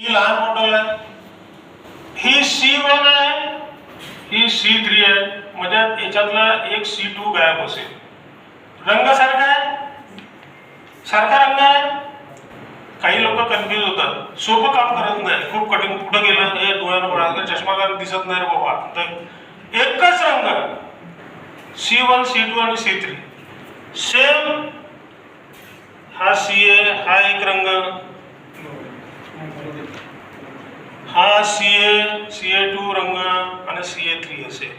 ही लहान बॉटल आहे ही C one आहे ही सी थ्री आहे. म्हणजे याच्यातला एक सी टू गायब असेल. रंग सारखा आहे? सारखा रंग आहे? काही लोक कन्फ्युज होतात. सोपं काम करत नाही. खूप कठीण. कुठं गेलं हे डोळ्यानं चष्मा घालून दिसत नाही रे बाबा. तर एकच रंग. सी वन सी टू आणि सी थ्री. सेम हा सी ए हा एक रंग. हा C A C A two रंग आणि सी ए थ्री असेल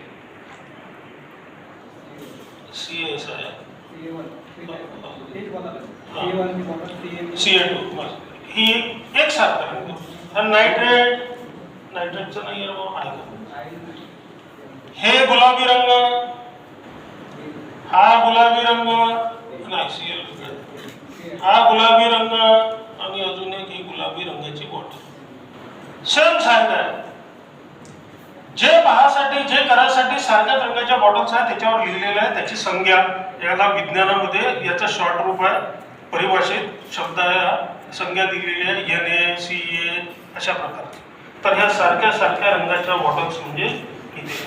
सी ए असा आहे. सी ए टू ही एक सारखा रंग नायट्रेट नायट्रेटचं नाही आहे आहे. का? हे गुलाबी रंग हा गुलाबी रंग नाही सी हा गुलाबी रंग आणि अजून एक ही गुलाबी रंगाची बॉटल सेम सारखं आहे. जे पहासाठी जे करासाठी सारख्या रंगाच्या बॉटल्स आहेत त्याच्यावर लिहिलेलं आहे त्याची संज्ञा. याला विज्ञानामध्ये याचं शॉर्ट रूप आहे. परिभाषित शब्द संज्ञा दिलेली आहे. एन ए सी ए अशा प्रकारची तर ह्या सारख्या सारख्या रंगाच्या बॉटल्स म्हणजे इथे.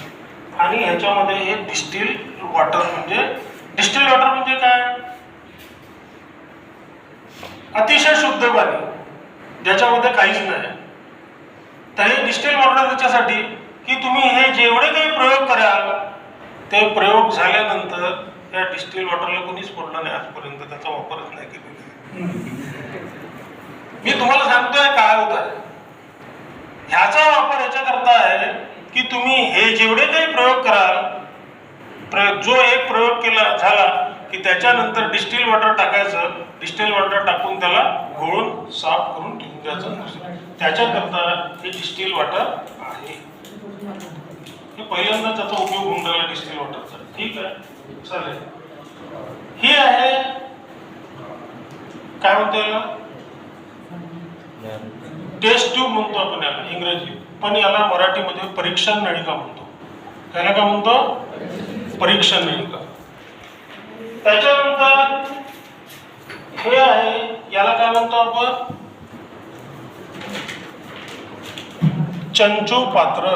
आणि ह्याच्यामध्ये हे डिस्टिल वॉटर म्हणजे डिस्टिल वॉटर म्हणजे काय? अतिशय शुद्ध पाणी. ज्याच्यामध्ये काहीच नाही. तर हे वॉटर त्याच्यासाठी की तुम्ही हे जेवढे काही प्रयोग कराल ते प्रयोग झाल्यानंतर या डिस्टिल वॉटरला कोणीच फोडलं नाही आजपर्यंत. त्याचा वापरच नाही केलेला मी तुम्हाला सांगतोय काय होत आहे. ह्याचा वापर ह्याच्याकरता आहे की तुम्ही हे जेवढे काही प्रयोग कराल प्रयोग जो एक प्रयोग केला झाला की त्याच्यानंतर डिस्टिल वॉटर टाकायचं डिस्टिल वॉटर टाकून त्याला घोळून साफ करून ठेवून द्यायचं त्याच्याकरता हे डिस्टिल वॉटर आहे. हे पहिल्यांदा त्याचा उपयोग होऊन राहिला डिस्टिल वॉटरचा. ठीक आहे? चालेल. हे आहे काय म्हणतो याला? टेस्ट ट्यूब म्हणतो आपण याला इंग्रजी. पण याला मराठीमध्ये परीक्षण नळिका म्हणतो. त्याला काय म्हणतो? परीक्षण नळिका. त्याच्यानंतर हे आहे याला काय म्हणतो आपण? चंचू पात्र.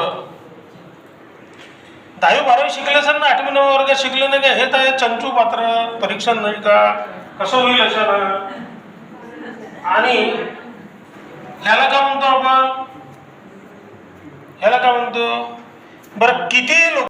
दहावी बारावी शिकले सर ना आठवी नववी वर्गात शिकले नाही का? हे तर आहे चंचू पात्र परीक्षण का? कसं होईल अशानं आणि ह्याला काय म्हणतो आपण? ह्याला काय म्हणतो? बरं किती लोक